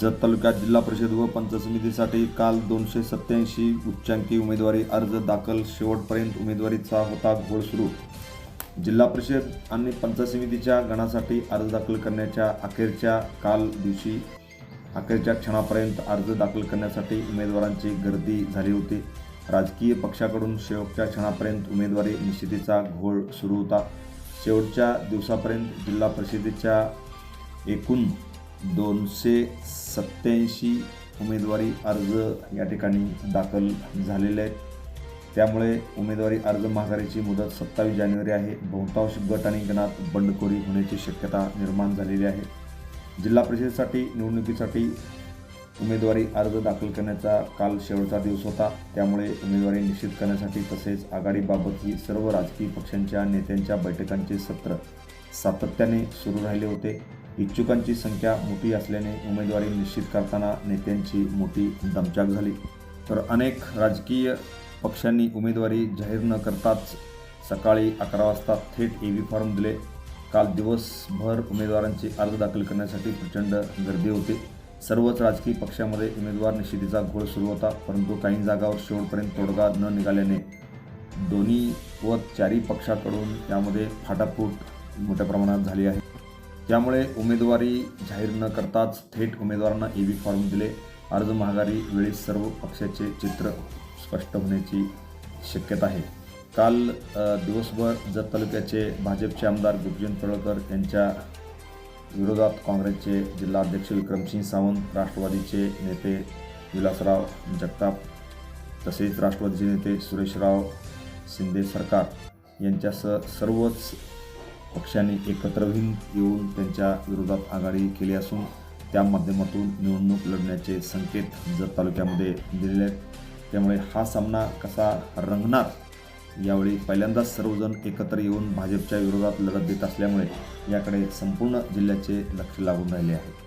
जत तालुक्यात जिल्हा परिषद व पंचसमितीसाठी समितीसाठी काल दोनशे सत्याऐंशी उच्चांकी उमेदवारी अर्ज दाखल. शेवटपर्यंत उमेदवारीचा होता घोळ सुरू. जिल्हा परिषद आणि पंचसमितीच्या समितीच्या गणासाठी अर्ज दाखल करण्याच्या अखेरच्या काल दिवशी अखेरच्या क्षणापर्यंत अर्ज दाखल करण्यासाठी उमेदवारांची गर्दी झाली होती. राजकीय पक्षाकडून शेवटच्या क्षणापर्यंत उमेदवारी निश्चितीचा घोळ सुरू होता. शेवटच्या दिवसापर्यंत जिल्हा परिषदेच्या एकूण दोनशे सत्याऐंशी उमेदवारी अर्ज या ठिकाणी दाखल झालेले आहेत. त्यामुळे उमेदवारी अर्ज माघारीची मुदत सत्तावीस जानेवारी आहे. बहुतांश गट आणि गणात बंडखोरी होण्याची शक्यता निर्माण झालेली आहे. जिल्हा परिषदेसाठी निवडणुकीसाठी उमेदवारी अर्ज दाखल करण्याचा काल शेवटचा दिवस होता. त्यामुळे उमेदवारी निश्चित करण्यासाठी तसेच आघाडीबाबतही सर्व राजकीय पक्षांच्या नेत्यांच्या बैठकांचे सत्र सातत्याने सुरू राहिले होते. इच्छुकांची संख्या मोठी असल्याने उमेदवारी निश्चित करताना नेत्यांची मोठी दमचाक झाली. तर अनेक राजकीय पक्षांनी उमेदवारी जाहीर न करताच सकाळी अकरा वाजता थेट ए व्ही फॉर्म दिले. काल दिवसभर उमेदवारांचे अर्ज दाखल करण्यासाठी प्रचंड गर्दी होती. सर्वच राजकीय पक्षामध्ये उमेदवार निश्चितीचा घोळ सुरू होता परंतु काही जागावर शेवटपर्यंत तोडगा न निघाल्याने दोन्ही व चारी पक्षाकडून यामध्ये फाटाफूट मोठ्या प्रमाणात झाली आहे. त्यामुळे उमेदवारी जाहीर न करताच थेट उमेदवारांना ए व्ही फॉर्म दिले. अर्ज महागारी वेळी सर्व पक्षाचे चित्र स्पष्ट होण्याची शक्यता आहे. काल दिवसभर जत तालुक्याचे भाजपचे आमदार गुरुजन तळकर यांच्या विरोधात काँग्रेसचे जिल्हाध्यक्ष विक्रमसिंह सावंत राष्ट्रवादीचे नेते विलासराव जगताप तसेच राष्ट्रवादीचे नेते सुरेशराव शिंदे सरकार यांच्यासह सर्वच पक्षाने एकत्र येऊन त्यांच्या विरोधात आघाडी केली असून त्या माध्यमातून निवडणूक लढण्याचे संकेत जत तालुक्यामध्ये दिलेले आहेत. त्यामुळे हा सामना कसा रंगणार यावेळी पहिल्यांदाच सर्वजण एकत्र येऊन भाजपच्या विरोधात लढत देत असल्यामुळे याकडे संपूर्ण जिल्ह्याचे लक्ष लागून राहिले आहे.